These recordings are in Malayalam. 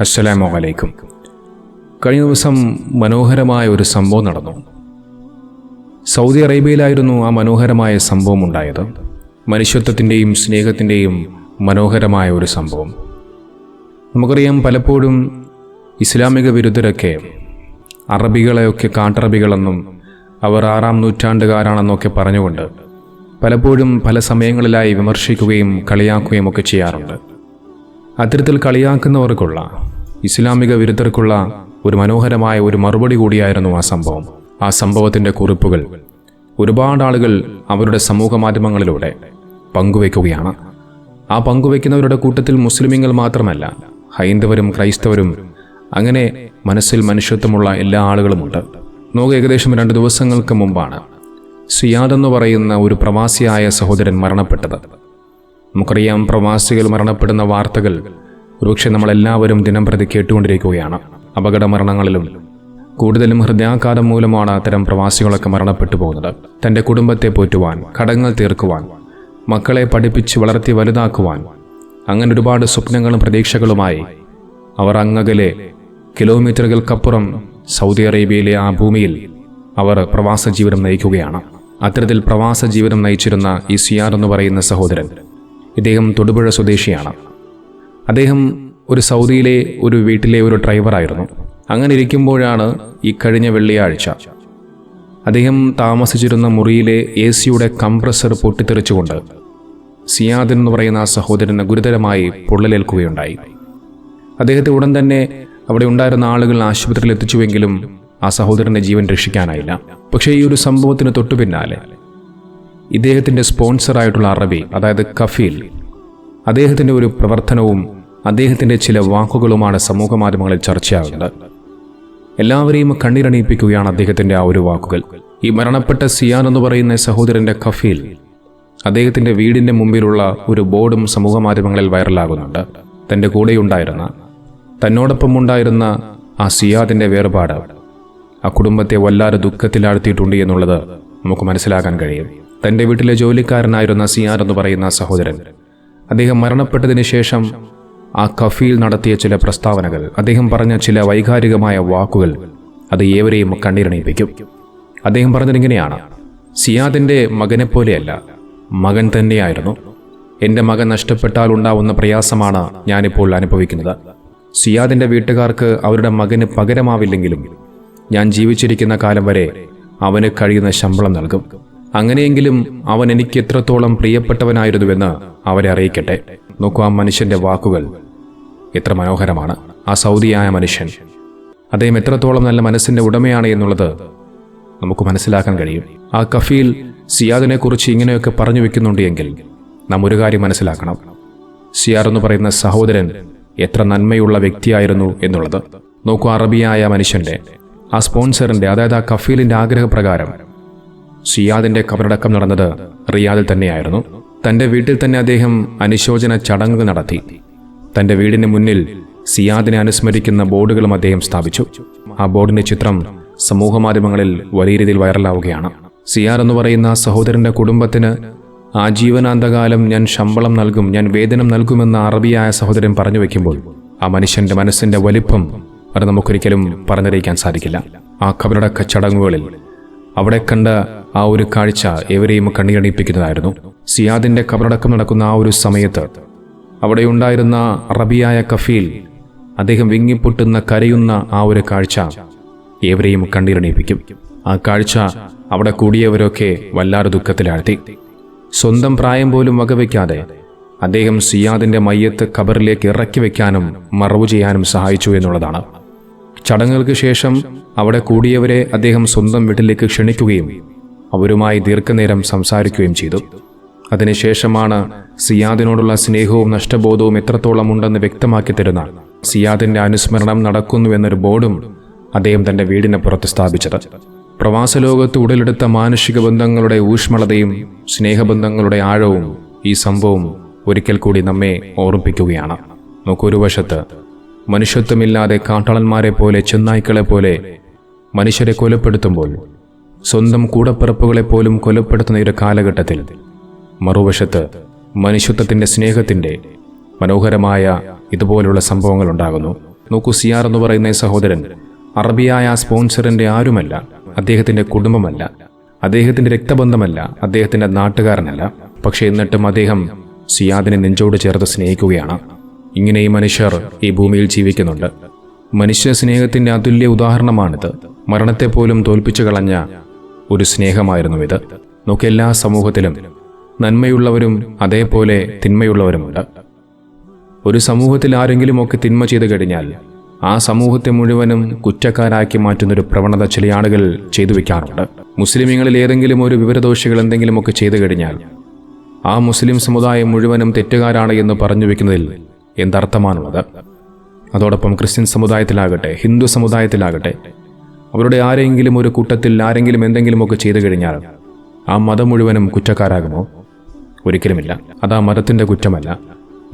അസ്സലാമു അലൈക്കും. കഴിഞ്ഞ ദിവസം മനോഹരമായ ഒരു സംഭവം നടന്നു. സൗദി അറേബ്യയിലായിരുന്നു ആ മനോഹരമായ സംഭവം ഉണ്ടായത്. മനുഷ്യത്വത്തിന്റെയും സ്നേഹത്തിന്റെയും മനോഹരമായ ഒരു സംഭവം. നമുക്കറിയാം പലപ്പോഴും ഇസ്ലാമിക വിരുദ്ധരൊക്കെ അറബികളെയൊക്കെ കാട്ടറബികളെന്നും അവർ ആറാം നൂറ്റാണ്ടുകാരാണെന്നൊക്കെ പറഞ്ഞുകൊണ്ട് പലപ്പോഴും പല സമയങ്ങളിലായി വിമർശിക്കുകയും കളിയാക്കുകയും ഒക്കെ ചെയ്യാറുണ്ട്. അത്തരത്തിൽ കളിയാക്കുന്നവർക്കുള്ള ഇസ്ലാമിക വിരുദ്ധർക്കുള്ള ഒരു മനോഹരമായ ഒരു മറുപടി കൂടിയായിരുന്നു ആ സംഭവം. ആ സംഭവത്തിന്റെ കുറിപ്പുകൾ ഒരുപാട് ആളുകൾ അവരുടെ സമൂഹ മാധ്യമങ്ങളിലൂടെ പങ്കുവയ്ക്കുകയാണ് ആ പങ്കുവയ്ക്കുന്നവരുടെ കൂട്ടത്തിൽ മുസ്ലിമീങ്ങൾ മാത്രമല്ല ഹൈന്ദവരും ക്രൈസ്തവരും അങ്ങനെ മനസ്സിൽ മനുഷ്യത്വമുള്ള എല്ലാ ആളുകളുമുണ്ട്. നോക്ക് ഏകദേശം രണ്ട് ദിവസങ്ങൾക്ക് മുമ്പാണ് സിയാദ് എന്ന് പറയുന്ന ഒരു പ്രവാസിയായ സഹോദരൻ മരണപ്പെട്ടത്. നമുക്കറിയാം പ്രവാസികൾ മരണപ്പെടുന്ന വാർത്തകൾ ഒരുപക്ഷെ നമ്മളെല്ലാവരും ദിനം പ്രതി കേട്ടുകൊണ്ടിരിക്കുകയാണ്. അപകട മരണങ്ങളിലും കൂടുതലും ഹൃദയാഘാതം മൂലമാണ് അത്തരം പ്രവാസികളൊക്കെ മരണപ്പെട്ടു പോകുന്നത്. തന്റെ കുടുംബത്തെ പോറ്റുവാൻ കടങ്ങൾ തീർക്കുവാൻ മക്കളെ പഠിപ്പിച്ച് വളർത്തി വലുതാക്കുവാൻ അങ്ങനെ ഒരുപാട് സ്വപ്നങ്ങളും പ്രതീക്ഷകളുമായി അവർ അങ്ങകലെ കിലോമീറ്ററുകൾക്കപ്പുറം സൗദി അറേബ്യയിലെ ആ ഭൂമിയിൽ അവർ പ്രവാസ ജീവിതം നയിക്കുകയാണ്. അത്തരത്തിൽ പ്രവാസ ജീവിതം നയിച്ചിരുന്ന ഈ സിയാർ എന്ന് പറയുന്ന സഹോദരൻ ഇദ്ദേഹം തൊടുപുഴ സ്വദേശിയാണ്. അദ്ദേഹം ഒരു സൗദിയിലെ ഒരു വീട്ടിലെ ഒരു ഡ്രൈവറായിരുന്നു. അങ്ങനെ ഇരിക്കുമ്പോഴാണ് ഈ കഴിഞ്ഞ വെള്ളിയാഴ്ച. അദ്ദേഹം താമസിച്ചിരുന്ന മുറിയിലെ എ സിയുടെ കംപ്രസർ പൊട്ടിത്തെറിച്ചുകൊണ്ട് സിയാദ് എന്ന് പറയുന്ന ആ സഹോദരന് ഗുരുതരമായി പൊള്ളലേൽക്കുകയുണ്ടായി. അദ്ദേഹത്തെ ഉടൻ തന്നെ അവിടെ ഉണ്ടായിരുന്ന ആളുകൾ ആശുപത്രിയിൽ എത്തിച്ചുവെങ്കിലും ആ സഹോദരന്റെ ജീവൻ രക്ഷിക്കാനായില്ല. പക്ഷേ ഈ ഒരു സംഭവത്തിന് തൊട്ടു പിന്നാലെ ഇദ്ദേഹത്തിന്റെ സ്പോൺസറായിട്ടുള്ള അറബി അതായത് കഫീൽ. അദ്ദേഹത്തിന്റെ ഒരു പ്രവർത്തനവും അദ്ദേഹത്തിന്റെ ചില വാക്കുകളുമാണ് സമൂഹ മാധ്യമങ്ങളിൽ ചർച്ചയാകുന്നത്. എല്ലാവരെയും കണ്ണീരണിയിപ്പിക്കുകയാണ് അദ്ദേഹത്തിന്റെ ആ ഒരു വാക്കുകൾ. ഈ മരണപ്പെട്ട സിയാൻ എന്ന് പറയുന്ന സഹോദരന്റെ കഫീൽ അദ്ദേഹത്തിന്റെ വീടിന്റെ മുമ്പിലുള്ള ഒരു ബോർഡും സമൂഹ മാധ്യമങ്ങളിൽ വൈറലാകുന്നുണ്ട്. തന്റെ കൂടെയുണ്ടായിരുന്ന തന്നോടൊപ്പം ഉണ്ടായിരുന്ന ആ സിയാദിന്റെ വേർപാട് ആ കുടുംബത്തെ വല്ലാതെ ദുഃഖത്തിലാഴ്ത്തിയിട്ടുണ്ട് എന്നുള്ളത് നമുക്ക് മനസ്സിലാക്കാൻ കഴിയും. തന്റെ വീട്ടിലെ ജോലിക്കാരനായിരുന്ന സിയാർ എന്ന് പറയുന്ന സഹോദരൻ. അദ്ദേഹം മരണപ്പെട്ടതിന് ശേഷം ആ കഫീൽ നടത്തിയ ചില പ്രസ്താവനകൾ അദ്ദേഹം പറഞ്ഞ ചില വൈകാരികമായ വാക്കുകൾ അത് ഏവരെയും കണ്ണീരണിയിപ്പിക്കും. അദ്ദേഹം പറഞ്ഞതിങ്ങനെയാണ് സിയാദിന്റെ മകനെപ്പോലെയല്ല മകൻ തന്നെയായിരുന്നു. എന്റെ മകൻ നഷ്ടപ്പെട്ടാൽ ഉണ്ടാവുന്ന പ്രയാസമാണ് ഞാനിപ്പോൾ അനുഭവിക്കുന്നത്. സിയാദിന്റെ വീട്ടുകാർക്ക് അവരുടെ മകന് പകരമാവില്ലെങ്കിലും ഞാൻ ജീവിച്ചിരിക്കുന്ന കാലം വരെ അവന് കഴിയുന്ന ശമ്പളം നൽകും. അങ്ങനെയെങ്കിലും അവൻ എനിക്ക് എത്രത്തോളം പ്രിയപ്പെട്ടവനായിരുന്നുവെന്ന് അവരെ അറിയിക്കട്ടെ. നോക്കൂ ആ മനുഷ്യന്റെ വാക്കുകൾ എത്ര മനോഹരമാണ്. ആ സൗദിയായ മനുഷ്യൻ. അദ്ദേഹം എത്രത്തോളം നല്ല മനസ്സിന്റെ ഉടമയാണ് എന്നുള്ളത് നമുക്ക് മനസ്സിലാക്കാൻ കഴിയും. ആ കഫീൽ സിയാദിനെ കുറിച്ച് ഇങ്ങനെയൊക്കെ പറഞ്ഞു വെക്കുന്നുണ്ട് എങ്കിൽ നാം ഒരു കാര്യം മനസ്സിലാക്കണം. സിയാർ എന്ന് പറയുന്ന സഹോദരൻ എത്ര നന്മയുള്ള വ്യക്തിയായിരുന്നു എന്നുള്ളത്. നോക്കൂ അറബിയായ മനുഷ്യന്റെ ആ സ്പോൺസറിന്റെ അതായത് ആ കഫീലിന്റെ ആഗ്രഹപ്രകാരം സിയാദിന്റെ കബറടക്കം നടന്നത് റിയാദിൽ തന്നെയായിരുന്നു. തന്റെ വീട്ടിൽ തന്നെ അദ്ദേഹം അനുശോചന ചടങ്ങുകൾ നടത്തി. തന്റെ വീടിന് മുന്നിൽ സിയാദിനെ അനുസ്മരിക്കുന്ന ബോർഡുകളും അദ്ദേഹം സ്ഥാപിച്ചു. ആ ബോർഡിന്റെ ചിത്രം സമൂഹമാധ്യമങ്ങളിൽ വലിയ രീതിയിൽ വൈറലാവുകയാണ്. സിയാർ എന്ന് പറയുന്ന സഹോദരന്റെ കുടുംബത്തിന് ആ ജീവനാന്തകാലം ഞാൻ ശമ്പളം നൽകും ഞാൻ വേതനം നൽകുമെന്ന് അറബിയായ സഹോദരൻ പറഞ്ഞു വെക്കുമ്പോൾ ആ മനുഷ്യന്റെ മനസ്സിന്റെ വലിപ്പം അത് നമുക്കൊരിക്കലും പറഞ്ഞറിയിക്കാൻ സാധിക്കില്ല. ആ കബറടക്ക ചടങ്ങുകളിൽ അവിടെ കണ്ട ആ ഒരു കാഴ്ച ഏവരെയും കണ്ണിയണിപ്പിക്കുന്നതായിരുന്നു സിയാദിന്റെ കബറടക്കം നടക്കുന്ന ആ ഒരു സമയത്ത് അവിടെ ഉണ്ടായിരുന്ന റബിയായ കഫീൽ അദ്ദേഹം വിങ്ങിപ്പൊട്ടുന്ന കരയുന്ന ആ ഒരു കാഴ്ച ഏവരെയും കണ്ണീരണിയിപ്പിക്കും. ആ കാഴ്ച അവിടെ കൂടിയവരൊക്കെ വല്ലാതെ ദുഃഖത്തിലാഴ്ത്തി. സ്വന്തം പ്രായം പോലും വകവയ്ക്കാതെ അദ്ദേഹം സിയാദിന്റെ മയ്യത്ത് ഖബറിലേക്ക് ഇറക്കി വയ്ക്കാനും മറവു ചെയ്യാനും സഹായിച്ചു എന്നുള്ളതാണ്. ചടങ്ങുകൾക്ക് ശേഷം അവിടെ കൂടിയവരെ അദ്ദേഹം സ്വന്തം വീട്ടിലേക്ക് ക്ഷണിക്കുകയും അവരുമായി ദീർഘനേരം സംസാരിക്കുകയും ചെയ്തു. അതിനുശേഷമാണ് സിയാദിനോടുള്ള സ്നേഹവും നഷ്ടബോധവും എത്രത്തോളം ഉണ്ടെന്ന് വ്യക്തമാക്കി തരുന്ന സിയാദിന്റെ അനുസ്മരണം നടക്കുന്നു എന്നൊരു ബോർഡും അദ്ദേഹം തന്റെ വീടിന് പുറത്ത് സ്ഥാപിച്ചത്. പ്രവാസ ലോകത്ത് ഉടലെടുത്ത മാനുഷിക ബന്ധങ്ങളുടെ ഊഷ്മളതയും സ്നേഹബന്ധങ്ങളുടെ ആഴവും ഈ സംഭവം ഒരിക്കൽ കൂടി നമ്മെ ഓർമ്മിപ്പിക്കുകയാണ്. നോക്കൊരു വശത്ത് മനുഷ്യത്വമില്ലാതെ കാട്ടാളന്മാരെ പോലെ ചെന്നായ്ക്കളെ പോലെ മനുഷ്യരെ കൊലപ്പെടുത്തുമ്പോൾ സ്വന്തം കൂടപ്പിറപ്പുകളെ പോലും കൊലപ്പെടുത്തുന്ന ഒരു കാലഘട്ടത്തിൽ മറുവശത്ത് മനുഷ്യത്വത്തിന്റെ സ്നേഹത്തിന്റെ മനോഹരമായ ഇതുപോലുള്ള സംഭവങ്ങൾ ഉണ്ടാകുന്നു. നോക്കൂ സിയാർ എന്ന് പറയുന്ന സഹോദരൻ അറബിയായ ആ സ്പോൺസറിന്റെ ആരുമല്ല അദ്ദേഹത്തിന്റെ കുടുംബമല്ല അദ്ദേഹത്തിന്റെ രക്തബന്ധമല്ല അദ്ദേഹത്തിന്റെ നാട്ടുകാരനല്ല. പക്ഷേ എന്നിട്ടും അദ്ദേഹം സിയാദിനെ നെഞ്ചോട് ചേർത്ത് സ്നേഹിക്കുകയാണ്. ഇങ്ങനെ ഈ മനുഷ്യർ ഈ ഭൂമിയിൽ ജീവിക്കുന്നുണ്ട്. മനുഷ്യ സ്നേഹത്തിന്റെ അതുല്യ ഉദാഹരണമാണിത്. മരണത്തെപ്പോലും തോൽപ്പിച്ചു കളഞ്ഞ ഒരു സ്നേഹമായിരുന്നു ഇത്. നോക്കെല്ലാ സമൂഹത്തിലും നന്മയുള്ളവരും അതേപോലെ തിന്മയുള്ളവരുമുണ്ട്. ഒരു സമൂഹത്തിൽ ആരെങ്കിലുമൊക്കെ തിന്മ ചെയ്തു കഴിഞ്ഞാൽ ആ സമൂഹത്തെ മുഴുവനും കുറ്റക്കാരാക്കി മാറ്റുന്നൊരു പ്രവണത ചില ആളുകൾ ചെയ്തു വെക്കാറുണ്ട്. മുസ്ലിമീങ്ങളിൽ ഏതെങ്കിലും ഒരു വിവരദോഷികൾ എന്തെങ്കിലുമൊക്കെ ചെയ്തു കഴിഞ്ഞാൽ ആ മുസ്ലിം സമുദായം മുഴുവനും തെറ്റുകാരാണ് എന്ന് പറഞ്ഞു വെക്കുന്നതിൽ എന്തർത്ഥമാണുള്ളത്? അതോടൊപ്പം ക്രിസ്ത്യൻ സമുദായത്തിലാകട്ടെ ഹിന്ദു സമുദായത്തിലാകട്ടെ അവരുടെ ആരെങ്കിലും ഒരു കൂട്ടത്തിൽ ആരെങ്കിലും എന്തെങ്കിലുമൊക്കെ ചെയ്തു കഴിഞ്ഞാൽ ആ മതം മുഴുവനും കുറ്റക്കാരാകുമോ? ഒരിക്കലുമില്ല. അത് ആ മതത്തിന്റെ കുറ്റമല്ല.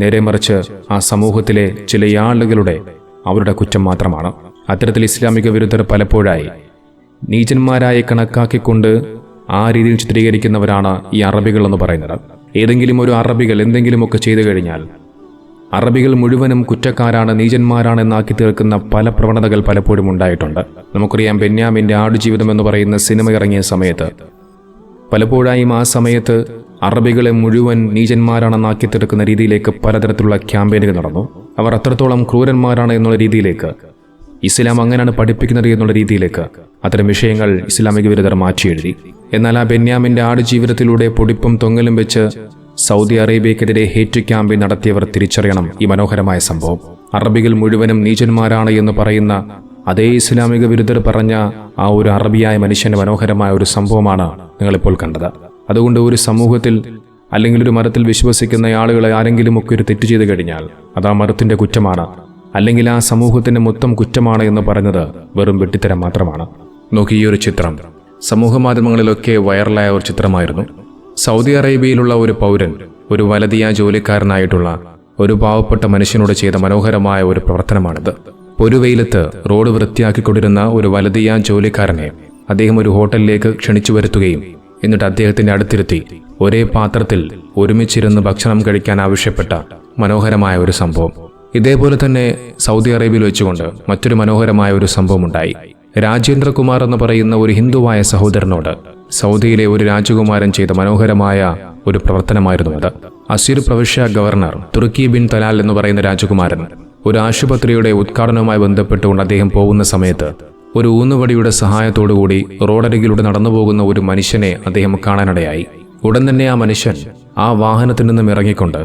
നേരെ മറിച്ച് ആ സമൂഹത്തിലെ ചില ആളുകളുടെ അവരുടെ കുറ്റം മാത്രമാണ്. അത്തരത്തിൽ ഇസ്ലാമിക വിരുദ്ധർ പലപ്പോഴായി നീചന്മാരായി കണക്കാക്കിക്കൊണ്ട് ആ രീതിയിൽ ചിത്രീകരിക്കുന്നവരാണ് ഈ അറബികൾ എന്ന് പറയുന്നത്. ഏതെങ്കിലും ഒരു അറബികൾ എന്തെങ്കിലുമൊക്കെ ചെയ്തു കഴിഞ്ഞാൽ അറബികൾ മുഴുവനും കുറ്റക്കാരാണ് നീചന്മാരാണ് എന്നാക്കി തീർക്കുന്ന പല പ്രവണതകൾ പലപ്പോഴും ഉണ്ടായിട്ടുണ്ട്. നമുക്കറിയാം ബെന്യാമിന്റെ ആടുജീവിതം എന്ന് പറയുന്ന സിനിമ ഇറങ്ങിയ സമയത്ത്. പലപ്പോഴായും ആ സമയത്ത് അറബികളെ മുഴുവൻ നീചന്മാരാണെന്നാക്കി തീർക്കുന്ന രീതിയിലേക്ക് പലതരത്തിലുള്ള ക്യാമ്പയിനുകൾ നടന്നു. അവർ അത്രത്തോളം ക്രൂരന്മാരാണ് എന്നുള്ള രീതിയിലേക്ക് ഇസ്ലാം അങ്ങനെയാണ് പഠിപ്പിക്കുന്നത് എന്നുള്ള രീതിയിലേക്ക് അത്തരം വിഷയങ്ങൾ ഇസ്ലാമിക വിരുദ്ധർ മാറ്റി എഴുതി എന്നാൽ ആ ബെന്യാമിന്റെ ആടുജീവിതത്തിലൂടെ പൊടിപ്പും തൊങ്ങലും വെച്ച് സൗദി അറേബ്യക്കെതിരെ ഹേറ്റ് ക്യാമ്പയിൻ നടത്തിയവർ തിരിച്ചറിയണം ഈ മനോഹരമായ സംഭവം. അറബികൾ മുഴുവനും നീചന്മാരാണ് എന്ന് പറയുന്ന അതേ ഇസ്ലാമിക വിരുദ്ധർ പറഞ്ഞ ആ ഒരു അറബിയായ മനുഷ്യന്റെ മനോഹരമായ ഒരു സംഭവമാണ് നിങ്ങളിപ്പോൾ കണ്ടത്. അതുകൊണ്ട് ഒരു സമൂഹത്തിൽ അല്ലെങ്കിൽ ഒരു മതത്തിൽ വിശ്വസിക്കുന്ന ആളുകളെ ആരെങ്കിലും ഒക്കെ ഒരു തെറ്റ് ചെയ്തു കഴിഞ്ഞാൽ അത് ആ മതത്തിന്റെ കുറ്റമാണ്. അല്ലെങ്കിൽ ആ സമൂഹത്തിന്റെ മൊത്തം കുറ്റമാണ് എന്ന് പറഞ്ഞത് വെറും വെട്ടിത്തരം മാത്രമാണ്. നോക്കി ഈ ഒരു ചിത്രം. സമൂഹ മാധ്യമങ്ങളിലൊക്കെ വൈറലായ ഒരു ചിത്രമായിരുന്നു. സൗദി അറേബ്യയിലുള്ള ഒരു പൗരൻ ഒരു വലതിയ ജോലിക്കാരനായിട്ടുള്ള ഒരു പാവപ്പെട്ട മനുഷ്യനോട് ചെയ്ത മനോഹരമായ ഒരു പ്രവർത്തനമാണിത്. പൊരുവെയിലത്ത് റോഡ് വൃത്തിയാക്കിക്കൊണ്ടിരുന്ന ഒരു വലതിയ ജോലിക്കാരനെ അദ്ദേഹം ഒരു ഹോട്ടലിലേക്ക് ക്ഷണിച്ചു വരുത്തുകയും എന്നിട്ട് അദ്ദേഹത്തിന്റെ അടുത്തിരുത്തി ഒരേ പാത്രത്തിൽ ഒരുമിച്ചിരുന്ന് ഭക്ഷണം കഴിക്കാൻ ആവശ്യപ്പെട്ട മനോഹരമായ ഒരു സംഭവം. ഇതേപോലെ തന്നെ സൗദി അറേബ്യയിൽ വെച്ചുകൊണ്ട് മറ്റൊരു മനോഹരമായ ഒരു സംഭവം ഉണ്ടായി രാജേന്ദ്രകുമാർ എന്ന് പറയുന്ന ഒരു ഹിന്ദുവായ സഹോദരനോട് സൗദിയിലെ ഒരു രാജകുമാരൻ ചെയ്ത മനോഹരമായ ഒരു പ്രവർത്തനമായിരുന്നു അത്. അസീർ പ്രവിശ്യ ഗവർണർ തുർക്കി ബിൻ തലാൽ എന്ന് പറയുന്ന രാജകുമാരൻ ഒരു ആശുപത്രിയുടെ ഉദ്ഘാടനവുമായി ബന്ധപ്പെട്ടുകൊണ്ട് അദ്ദേഹം പോകുന്ന സമയത്ത് ഒരു ഊന്നുവടിയുടെ സഹായത്തോടുകൂടി റോഡരികിലൂടെ നടന്നു പോകുന്ന ഒരു മനുഷ്യനെ അദ്ദേഹം കാണാനിടയായി. ഉടൻ തന്നെ ആ മനുഷ്യൻ ആ വാഹനത്തിൽ നിന്നും ഇറങ്ങിക്കൊണ്ട്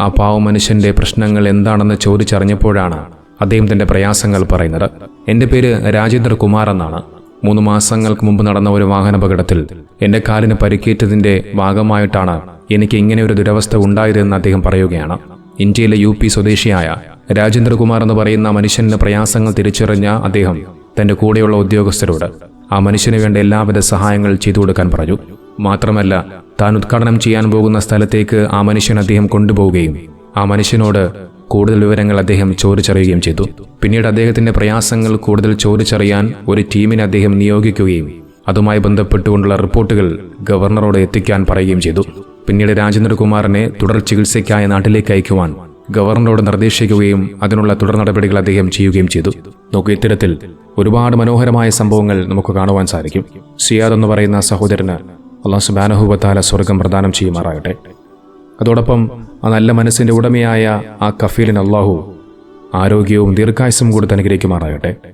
ആ പാവ മനുഷ്യന്റെ പ്രശ്നങ്ങൾ എന്താണെന്ന് ചോദിച്ചറിഞ്ഞപ്പോഴാണ് അദ്ദേഹം തന്റെ പ്രയാസങ്ങൾ പറയുന്നത്. എന്റെ പേര് രാജേന്ദ്ര കുമാർ എന്നാണ്. മൂന്ന് മാസങ്ങൾക്ക് മുമ്പ് നടന്ന ഒരു വാഹനാപകടത്തിൽ എന്റെ കാലിന് പരിക്കേറ്റതിന്റെ ഭാഗമായിട്ടാണ് എനിക്ക് ഇങ്ങനെ ഒരു ദുരവസ്ഥ ഉണ്ടായതെന്ന് അദ്ദേഹം പറയുകയാണ്. ഇന്ത്യയിലെ യു പി സ്വദേശിയായ രാജേന്ദ്രകുമാർ എന്ന് പറയുന്ന മനുഷ്യന്റെ പ്രയാസങ്ങൾ തിരിച്ചറിഞ്ഞ അദ്ദേഹം തന്റെ കൂടെയുള്ള ഉദ്യോഗസ്ഥരോട് ആ മനുഷ്യന് വേണ്ട എല്ലാവിധ സഹായങ്ങൾ ചെയ്തു കൊടുക്കാൻ പറഞ്ഞു. മാത്രമല്ല താൻ ഉദ്ഘാടനം ചെയ്യാൻ പോകുന്ന സ്ഥലത്തേക്ക് ആ മനുഷ്യൻ അദ്ദേഹം കൊണ്ടുപോവുകയും ആ മനുഷ്യനോട് കൂടുതൽ വിവരങ്ങൾ അദ്ദേഹം ചോദിച്ചറിയുകയും ചെയ്തു. പിന്നീട് അദ്ദേഹത്തിന്റെ പ്രയാസങ്ങൾ കൂടുതൽ ചോദിച്ചറിയാൻ ഒരു ടീമിനെ അദ്ദേഹം നിയോഗിക്കുകയും അതുമായി ബന്ധപ്പെട്ടുകൊണ്ടുള്ള റിപ്പോർട്ടുകൾ ഗവർണറോട് എത്തിക്കാൻ പറയുകയും ചെയ്തു. പിന്നീട് രാജേന്ദ്രകുമാറിനെ തുടർ ചികിത്സയ്ക്കായി നാട്ടിലേക്ക് അയക്കുവാൻ ഗവർണറോട് നിർദ്ദേശിക്കുകയും അതിനുള്ള തുടർ നടപടികൾ അദ്ദേഹം ചെയ്യുകയും ചെയ്തു. നോക്കൂ ഇത്തരത്തിൽ ഒരുപാട് മനോഹരമായ സംഭവങ്ങൾ നമുക്ക് കാണുവാൻ സാധിക്കും. സിയാദ് എന്ന് പറയുന്ന സഹോദരന് അള്ളാഹു സുബാനഹുബത്താല സ്വർഗം പ്രദാനം ചെയ്യുമാറാകട്ടെ. അതോടൊപ്പം ആ നല്ല മനസ്സിന്റെ ഉടമയായ ആ കഫീലിന് അള്ളാഹു ആരോഗ്യവും ദീർഘായുസും കൂടി അനുഗ്രഹിക്കുമാറാകട്ടെ.